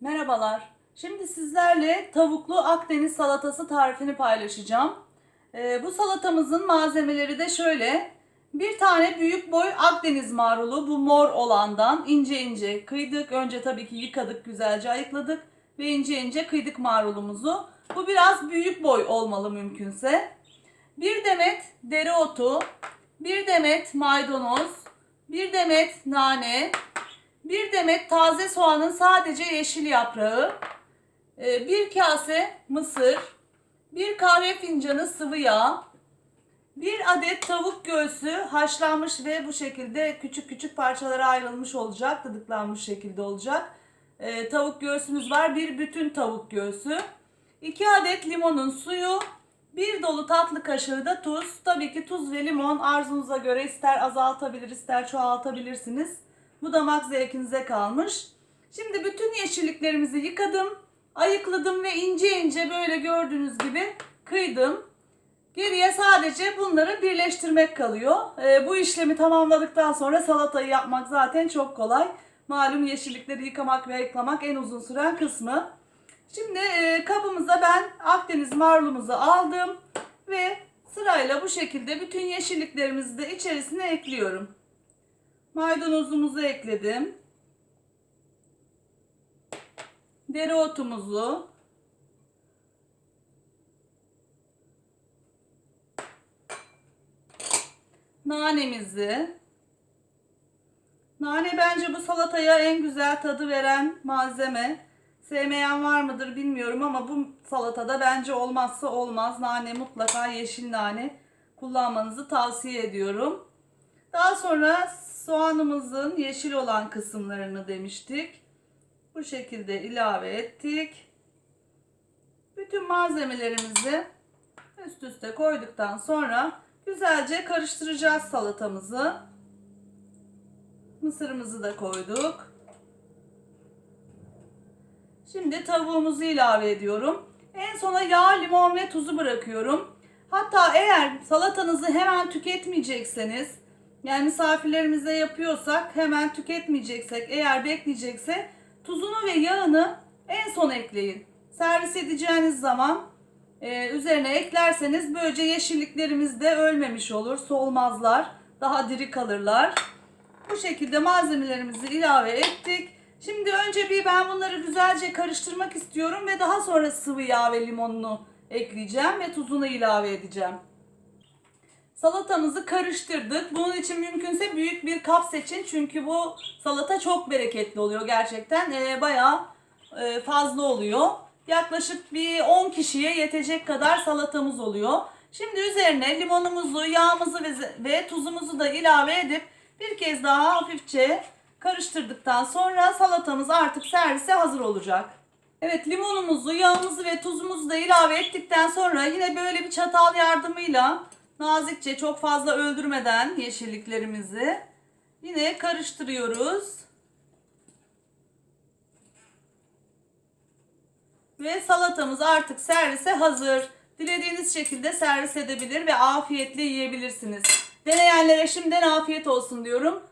Merhabalar. Şimdi sizlerle tavuklu Akdeniz salatası tarifini paylaşacağım. Ee, bu salatamızın malzemeleri de şöyle. Bir tane büyük boy Akdeniz marulu bu mor olandan ince ince kıydık. Önce tabii ki yıkadık güzelce ayıkladık ve ince ince kıydık marulumuzu. Bu biraz büyük boy olmalı mümkünse. Bir demet dereotu, bir demet maydanoz, bir demet nane, demet taze soğanın sadece yeşil yaprağı, e, bir kase mısır, bir kahve fincanı sıvı yağ, bir adet tavuk göğsü haşlanmış ve bu şekilde küçük küçük parçalara ayrılmış olacak, dıdıklanmış şekilde olacak. E, tavuk göğsümüz var, bir bütün tavuk göğsü, iki adet limonun suyu, bir dolu tatlı kaşığı da tuz. Tabii ki tuz ve limon arzunuza göre ister azaltabilir ister çoğaltabilirsiniz. Bu damak zevkinize kalmış. Şimdi bütün yeşilliklerimizi yıkadım, ayıkladım ve ince ince böyle gördüğünüz gibi kıydım. Geriye sadece bunları birleştirmek kalıyor. Ee, bu işlemi tamamladıktan sonra salatayı yapmak zaten çok kolay. Malum yeşillikleri yıkamak ve ayıklamak en uzun süren kısmı. Şimdi e, kabımıza ben Akdeniz marulumuzu aldım ve sırayla bu şekilde bütün yeşilliklerimizi de içerisine ekliyorum. Maydanozumuzu ekledim. Dereotumuzu. Nanemizi. Nane bence bu salataya en güzel tadı veren malzeme. Sevmeyen var mıdır bilmiyorum ama bu salatada bence olmazsa olmaz. Nane mutlaka yeşil nane kullanmanızı tavsiye ediyorum. Daha sonra soğanımızın yeşil olan kısımlarını demiştik. Bu şekilde ilave ettik. Bütün malzemelerimizi üst üste koyduktan sonra güzelce karıştıracağız salatamızı. Mısırımızı da koyduk. Şimdi tavuğumuzu ilave ediyorum. En sona yağ, limon ve tuzu bırakıyorum. Hatta eğer salatanızı hemen tüketmeyecekseniz, yani misafirlerimize yapıyorsak hemen tüketmeyeceksek, eğer bekleyecekse tuzunu ve yağını en son ekleyin. Servis edeceğiniz zaman e, üzerine eklerseniz böylece yeşilliklerimiz de ölmemiş olur, solmazlar, daha diri kalırlar. Bu şekilde malzemelerimizi ilave ettik. Şimdi önce bir ben bunları güzelce karıştırmak istiyorum ve daha sonra sıvı yağ ve limonunu ekleyeceğim ve tuzunu ilave edeceğim. Salatamızı karıştırdık. Bunun için mümkünse büyük bir kap seçin çünkü bu salata çok bereketli oluyor gerçekten. Ee, bayağı e, fazla oluyor. Yaklaşık bir 10 kişiye yetecek kadar salatamız oluyor. Şimdi üzerine limonumuzu, yağımızı ve, ve tuzumuzu da ilave edip bir kez daha hafifçe karıştırdıktan sonra salatamız artık servise hazır olacak. Evet limonumuzu, yağımızı ve tuzumuzu da ilave ettikten sonra yine böyle bir çatal yardımıyla nazikçe çok fazla öldürmeden yeşilliklerimizi yine karıştırıyoruz. Ve salatamız artık servise hazır. Dilediğiniz şekilde servis edebilir ve afiyetle yiyebilirsiniz. Deneyenlere şimdiden afiyet olsun diyorum.